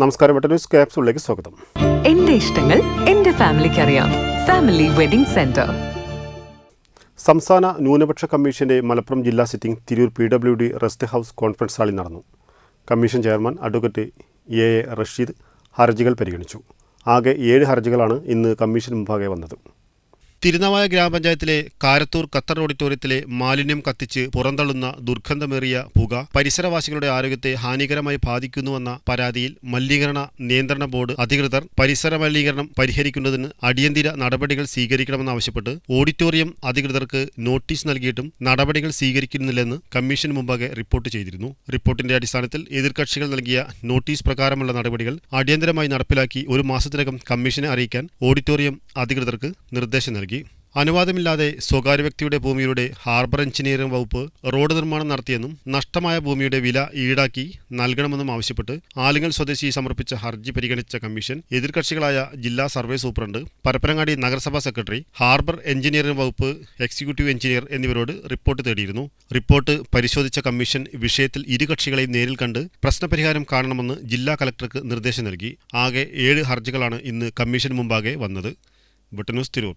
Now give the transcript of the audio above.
നമസ്കാരം ന്യൂസ് ക്യാപ്സിലേക്ക് സ്വാഗതം. എന്റെ ഇഷ്ടങ്ങൾ എന്റെ ഫാമിലിക്ക് അറിയാം. Family wedding centre. സംസ്ഥാന ന്യൂനപക്ഷ കമ്മീഷന്റെ മലപ്പുറം ജില്ലാ sitting Tirur P W D rest house conference ഹാളിൽ നടന്നു. Commission chairman advocate A A Rasheed ഹർജികൾ പരിഗണിച്ചു. ആകെ ഏഴ് ഹർജികളാണ് ഇന്ന് കമ്മീഷൻ മുമ്പാകെ വന്നത്. തിരുനാവായ ഗ്രാമപഞ്ചായത്തിലെ കാരത്തൂർ ഖത്തർ ഓഡിറ്റോറിയത്തിലെ മാലിന്യം കത്തിച്ച് പുറന്തള്ളുന്ന ദുർഗന്ധമേറിയ പുക പരിസരവാസികളുടെ ആരോഗ്യത്തെ ഹാനികരമായി ബാധിക്കുന്നുവെന്ന പരാതിയിൽ മലിനീകരണ നിയന്ത്രണ ബോർഡ് അധികൃതർ പരിസര മലിനീകരണം പരിഹരിക്കുന്നതിന് അടിയന്തിര നടപടികൾ സ്വീകരിക്കണമെന്നാവശ്യപ്പെട്ട് ഓഡിറ്റോറിയം അധികൃതർക്ക് നോട്ടീസ് നൽകിയിട്ടും നടപടികൾ സ്വീകരിക്കുന്നില്ലെന്ന് കമ്മീഷന് മുമ്പാകെ റിപ്പോർട്ട് ചെയ്തിരുന്നു. റിപ്പോർട്ടിന്റെ അടിസ്ഥാനത്തിൽ എതിർകക്ഷികൾ നൽകിയ നോട്ടീസ് പ്രകാരമുള്ള നടപടികൾ അടിയന്തരമായി നടപ്പിലാക്കി ഒരു മാസത്തിനകം കമ്മീഷനെ അറിയിക്കാൻ ഓഡിറ്റോറിയം അധികൃതർക്ക് നിർദ്ദേശം നൽകി. അനുവാദമില്ലാതെ സ്വകാര്യ വ്യക്തിയുടെ ഭൂമിയുടെ ഹാർബർ എഞ്ചിനീയറിംഗ് വകുപ്പ് റോഡ് നിർമ്മാണം നടത്തിയെന്നും നഷ്ടമായ ഭൂമിയുടെ വില ഈടാക്കി നൽകണമെന്നും ആവശ്യപ്പെട്ട് ആലുങ്ങൽ സ്വദേശി സമർപ്പിച്ച ഹർജി പരിഗണിച്ച കമ്മീഷൻ എതിർകക്ഷികളായ ജില്ലാ സർവേ സൂപ്രണ്ട് പരപ്പനങ്ങാടി നഗരസഭാ സെക്രട്ടറി ഹാർബർ എഞ്ചിനീയറിംഗ് വകുപ്പ് എക്സിക്യൂട്ടീവ് എഞ്ചിനീയർ എന്നിവരോട് റിപ്പോർട്ട് തേടിയിരുന്നു. റിപ്പോർട്ട് പരിശോധിച്ച കമ്മീഷൻ വിഷയത്തിൽ ഇരു കക്ഷികളെയും നേരിൽ കണ്ട് പ്രശ്നപരിഹാരം കാണണമെന്ന് ജില്ലാ കലക്ടർക്ക് നിർദ്ദേശം നൽകി. ആകെ ഏഴ് ഹർജികളാണ് ഇന്ന് കമ്മീഷൻ മുമ്പാകെ വന്നത്. ബ്രിട്ടനൂസ് തിരൂർ.